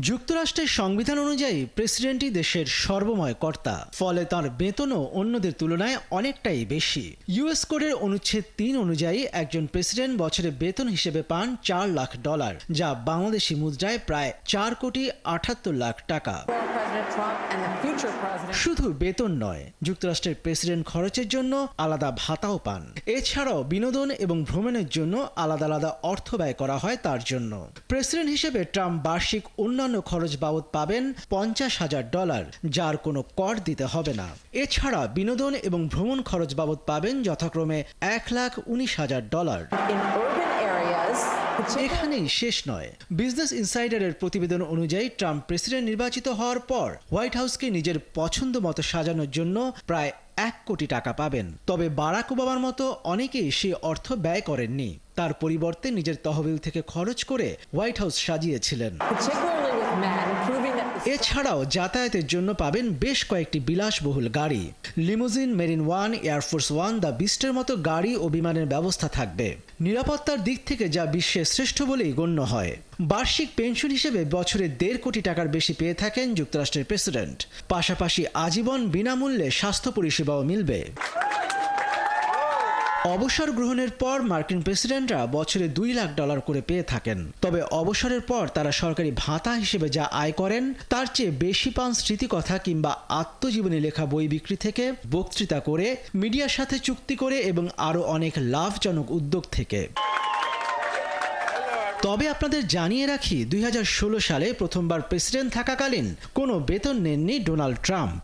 যুক্তরাষ্ট্রের সংবিধান অনুযায়ী প্রেসিডেন্টই দেশের সর্বময় কর্তা। ফলে তার বেতনও অন্যদের তুলনায় অনেকটাই বেশি। ইউএস কোডের অনুচ্ছেদ তিন অনুযায়ী একজন প্রেসিডেন্ট বছরে বেতন হিসেবে পান চার লাখ ডলার, যা বাংলাদেশি মুদ্রায় প্রায় চার কোটি আটাত্তর লাখ টাকা। শুধু বেতন নয়, যুক্তরাষ্ট্রের প্রেসিডেন্ট খরচের জন্য আলাদা ভাতাও পান। এছাড়াও বিনোদন এবং ভ্রমণের জন্য আলাদা আলাদা অর্থ ব্যয় করা হয় তার জন্য। প্রেসিডেন্ট হিসেবে ট্রাম্প বার্ষিক অন্যান্য খরচ বাবদ পাবেন পঞ্চাশ হাজার ডলার, যার কোনো কর দিতে হবে না। এছাড়া বিনোদন এবং ভ্রমণ খরচ বাবদ পাবেন যথাক্রমে এক লাখ উনিশ হাজার ডলার। এখানেই শেষ নয়। বিজনেস ইনসাইডারের প্রতিবেদন অনুযায়ী ট্রাম্প প্রেসিডেন্ট নির্বাচিত হওয়ার পর হোয়াইট হাউসকে নিজের পছন্দ মতো সাজানোর জন্য প্রায় এক কোটি টাকা পাবেন। তবে বারাক ওবামার মতো অনেকেই সে অর্থ ব্যয় করেননি। তার পরিবর্তে নিজের তহবিল থেকে খরচ করে হোয়াইট হাউস সাজিয়েছিলেন। এছাড়াও যাতায়াতের জন্য পাবেন বেশ কয়েকটি বিলাসবহুল গাড়ি। Limousine marine one air force one the বিস্টের মতো গাড়ি ও বিমানের ব্যবস্থা থাকবে। নিরাপত্তার দিক থেকে যা বিশ্বের শ্রেষ্ঠ বলেই গণ্য হয়। বার্ষিক পেনশন হিসেবে বছরে দেড় কোটি টাকার বেশি পেয়ে থাকেন যুক্তরাষ্ট্রের প্রেসিডেন্ট। পাশাপাশি আজীবন বিনামূল্যে স্বাস্থ্য পরিষেবাও মিলবে। অবসর গ্রহণের পর মার্কিন প্রেসিডেন্টরা বছরে দুই লাখ ডলার করে পেয়ে থাকেন। তবে অবসরের পর তারা সরকারি ভাতা হিসেবে যা আয় করেন, তার চেয়ে বেশি পান স্মৃতিকথা কিংবা আত্মজীবনী লেখা বই বিক্রি থেকে বক্তৃতা করে, মিডিয়ার সাথে চুক্তি করে এবং আরও অনেক লাভজনক উদ্যোগ থেকে। তবে আপনাদের জানিয়ে রাখি, দুই হাজার ষোলো সালে প্রথমবার প্রেসিডেন্ট থাকাকালীন কোনো বেতন নেননি ডোনাল্ড ট্রাম্প।